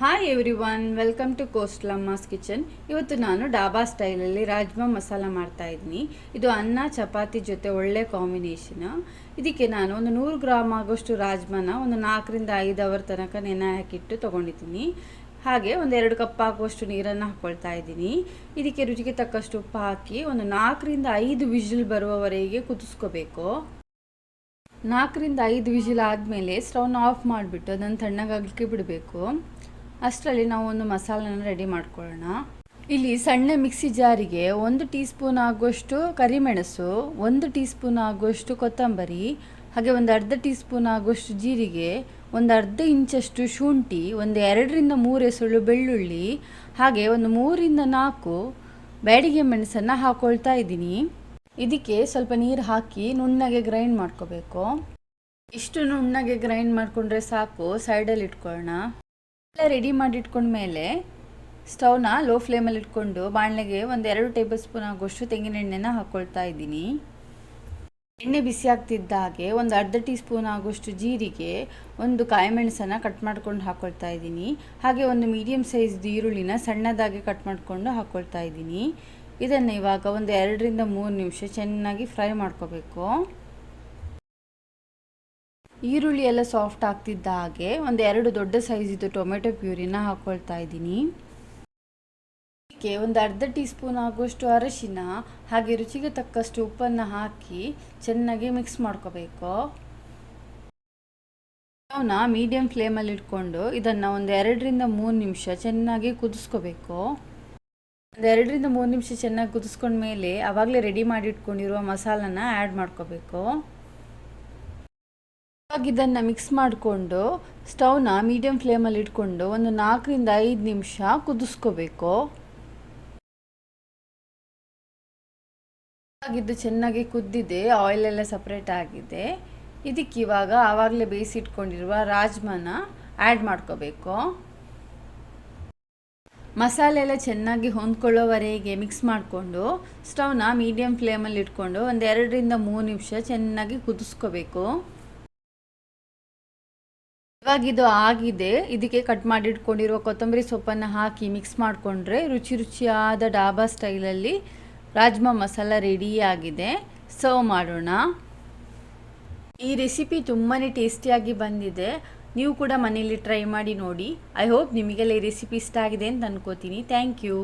Hi everyone welcome to Coastal Amma's kitchen ಇವತ್ತು ನಾನು ಡಾಬಾ ಸ್ಟೈಲಲ್ಲಿ ರಾಜ್ಮಾ ಮಸಾಲ ಮಾಡ್ತಾ ಇದ್ದೀನಿ. ಇದು ಅನ್ನ, ಚಪಾತಿ ಜೊತೆ ಒಳ್ಳೆ ಕಾಂಬಿನೇಷನ್ ಇದಕ್ಕೆ ನಾನು ಒಂದು ನೂರು ಗ್ರಾಮ್ ಆಗೋಷ್ಟು ರಾಜ್ಮಾನ ಒಂದು ನಾಲ್ಕರಿಂದ ಐದು ಅವರ್ ತನಕ ನೆನೆ ಹಾಕಿಟ್ಟು ತೊಗೊಂಡಿದ್ದೀನಿ. ಹಾಗೆ ಒಂದು ಎರಡು ಕಪ್ ಆಗುವಷ್ಟು ನೀರನ್ನು ಹಾಕ್ಕೊಳ್ತಾ ಇದ್ದೀನಿ. ಇದಕ್ಕೆ ರುಚಿಗೆ ತಕ್ಕಷ್ಟು ಉಪ್ಪು ಹಾಕಿ ಒಂದು ನಾಲ್ಕರಿಂದ ಐದು ವಿಜಿಲ್ ಬರುವವರೆಗೆ ಕುದಿಸ್ಕೋಬೇಕು. ನಾಲ್ಕರಿಂದ ಐದು ವಿಜಿಲ್ ಆದಮೇಲೆ ಸ್ಟವ್ನ ಆಫ್ ಮಾಡಿಬಿಟ್ಟು ಅದನ್ನು ತಣ್ಣಗಾಗಲಿಕ್ಕೆ ಬಿಡಬೇಕು. ಅಷ್ಟರಲ್ಲಿ ನಾವು ಒಂದು ಮಸಾಲನ ರೆಡಿ ಮಾಡ್ಕೊಳ್ಳೋಣ. ಇಲ್ಲಿ ಸಣ್ಣ ಮಿಕ್ಸಿ ಜಾರಿಗೆ ಒಂದು ಟೀ ಸ್ಪೂನ್ ಆಗುವಷ್ಟು ಕರಿಮೆಣಸು, ಒಂದು ಟೀ ಸ್ಪೂನ್ ಆಗುವಷ್ಟು ಕೊತ್ತಂಬರಿ, ಹಾಗೆ ಒಂದು ಅರ್ಧ ಟೀ ಸ್ಪೂನ್ ಆಗುವಷ್ಟು ಜೀರಿಗೆ, ಒಂದು ಅರ್ಧ ಇಂಚಷ್ಟು ಶುಂಠಿ, ಒಂದು ಎರಡರಿಂದ ಮೂರು ಎಸಳು ಬೆಳ್ಳುಳ್ಳಿ, ಹಾಗೆ ಒಂದು ಮೂರಿಂದ ನಾಲ್ಕು ಬ್ಯಾಡಿಗೆ ಮೆಣಸನ್ನು ಹಾಕ್ಕೊಳ್ತಾ ಇದ್ದೀನಿ. ಇದಕ್ಕೆ ಸ್ವಲ್ಪ ನೀರು ಹಾಕಿ ನುಣ್ಣಗೆ ಗ್ರೈಂಡ್ ಮಾಡ್ಕೋಬೇಕು. ಇಷ್ಟು ನುಣ್ಣಗೆ ಗ್ರೈಂಡ್ ಮಾಡಿಕೊಂಡ್ರೆ ಸಾಕು ಸೈಡಲ್ಲಿ ಇಟ್ಕೊಳ್ಳೋಣ. ಎಲ್ಲ ರೆಡಿ ಮಾಡಿ ಇಟ್ಕೊಂಡ್ಮೇಲೆ ಸ್ಟವ್ನ ಲೋ ಫ್ಲೇಮಲ್ಲಿ ಇಟ್ಕೊಂಡು ಬಾಣಲೆಗೆ ಒಂದು ಎರಡು ಟೇಬಲ್ ಸ್ಪೂನ್ ಆಗೋಷ್ಟು ತೆಂಗಿನ ಎಣ್ಣೆನ ಹಾಕ್ಕೊಳ್ತಾ ಇದ್ದೀನಿ. ಎಣ್ಣೆ ಬಿಸಿ ಆಗ್ತಿದ್ದ ಹಾಗೆ ಒಂದು ಅರ್ಧ ಟೀ ಸ್ಪೂನ್ ಆಗೋಷ್ಟು ಜೀರಿಗೆ, ಒಂದು ಕಾಯಿಮೆಣಸನ್ನು ಕಟ್ ಮಾಡ್ಕೊಂಡು ಹಾಕ್ಕೊಳ್ತಾ ಇದ್ದೀನಿ. ಹಾಗೆ ಒಂದು ಮೀಡಿಯಮ್ ಸೈಜ್ದು ಈರುಳ್ಳಿನ ಸಣ್ಣದಾಗಿ ಕಟ್ ಮಾಡಿಕೊಂಡು ಹಾಕ್ಕೊಳ್ತಾ ಇದ್ದೀನಿ. ಇದನ್ನು ಇವಾಗ ಒಂದು ಎರಡರಿಂದ ಮೂರು ನಿಮಿಷ ಚೆನ್ನಾಗಿ ಫ್ರೈ ಮಾಡ್ಕೋಬೇಕು. ಈರುಳ್ಳಿ ಎಲ್ಲ ಸಾಫ್ಟ್ ಆಗ್ತಿದ್ದ ಹಾಗೆ ಒಂದು ಎರಡು ದೊಡ್ಡ ಸೈಜಿದ್ದು ಟೊಮೆಟೊ ಪ್ಯೂರಿನ ಹಾಕ್ಕೊಳ್ತಾ ಇದ್ದೀನಿ. ಒಂದು ಅರ್ಧ ಟೀ ಸ್ಪೂನ್ ಆಗುವಷ್ಟು ಅರಶಿನ, ಹಾಗೆ ರುಚಿಗೆ ತಕ್ಕಷ್ಟು ಉಪ್ಪನ್ನು ಹಾಕಿ ಚೆನ್ನಾಗಿ ಮಿಕ್ಸ್ ಮಾಡ್ಕೋಬೇಕು. ಅವನ್ನ ಮೀಡಿಯಂ ಫ್ಲೇಮಲ್ಲಿ ಇಟ್ಕೊಂಡು ಇದನ್ನು ಒಂದು ಎರಡರಿಂದ ಮೂರು ನಿಮಿಷ ಚೆನ್ನಾಗಿ ಕುದಿಸ್ಕೋಬೇಕು. ಒಂದು ಎರಡರಿಂದ ಮೂರು ನಿಮಿಷ ಚೆನ್ನಾಗಿ ಕುದಿಸ್ಕೊಂಡ್ಮೇಲೆ ಆವಾಗಲೇ ರೆಡಿ ಮಾಡಿ ಇಟ್ಕೊಂಡಿರುವ ಮಸಾಲನ ಆ್ಯಡ್ ಮಾಡ್ಕೋಬೇಕು. ಇವಾಗ ಇದನ್ನು ಮಿಕ್ಸ್ ಮಾಡಿಕೊಂಡು ಸ್ಟವ್ನ ಮೀಡಿಯಂ ಫ್ಲೇಮಲ್ಲಿ ಇಟ್ಕೊಂಡು ಒಂದು ನಾಲ್ಕರಿಂದ ಐದು ನಿಮಿಷ ಕುದಿಸ್ಕೋಬೇಕು. ಇದು ಚೆನ್ನಾಗಿ ಕುದ್ದಿದೆ ಆಯಿಲ್ ಎಲ್ಲ ಸಪ್ರೇಟ್ ಆಗಿದೆ. ಇದಕ್ಕೆ ಇವಾಗ ಆವಾಗಲೇ ಬೇಯಿಸಿಟ್ಕೊಂಡಿರುವ ರಾಜ್ಮಾನ ಆ್ಯಡ್ ಮಾಡ್ಕೋಬೇಕು. ಮಸಾಲೆ ಎಲ್ಲ ಚೆನ್ನಾಗಿ ಹೊಂದ್ಕೊಳ್ಳೋವರೆಗೆ ಮಿಕ್ಸ್ ಮಾಡಿಕೊಂಡು ಸ್ಟವ್ನ ಮೀಡಿಯಂ ಫ್ಲೇಮಲ್ಲಿ ಇಟ್ಕೊಂಡು ಒಂದು ಎರಡರಿಂದ ಮೂರು ನಿಮಿಷ ಚೆನ್ನಾಗಿ ಕುದಿಸ್ಕೋಬೇಕು. ಇದು ಆಗಿದೆ. ಇದಕ್ಕೆ ಕಟ್ ಮಾಡಿಟ್ಕೊಂಡಿರುವ ಕೊತ್ತಂಬರಿ ಸೊಪ್ಪನ್ನು ಹಾಕಿ ಮಿಕ್ಸ್ ಮಾಡಿಕೊಂಡ್ರೆ ರುಚಿ ರುಚಿಯಾದ ಡಾಬಾ ಸ್ಟೈಲಲ್ಲಿ ರಾಜ್ಮಾ ಮಸಾಲ ರೆಡಿ ಆಗಿದೆ. ಸರ್ವ್ ಮಾಡೋಣ. ಈ ರೆಸಿಪಿ ತುಂಬಾ ಟೇಸ್ಟಿಯಾಗಿ ಬಂದಿದೆ. ನೀವು ಕೂಡ ಮನೆಯಲ್ಲಿ ಟ್ರೈ ಮಾಡಿ ನೋಡಿ. ಐ ಹೋಪ್ ನಿಮಗೆಲ್ಲ ಈ ರೆಸಿಪಿ ಇಷ್ಟ ಆಗಿದೆ ಅಂತ ಅನ್ಕೋತೀನಿ. Thank you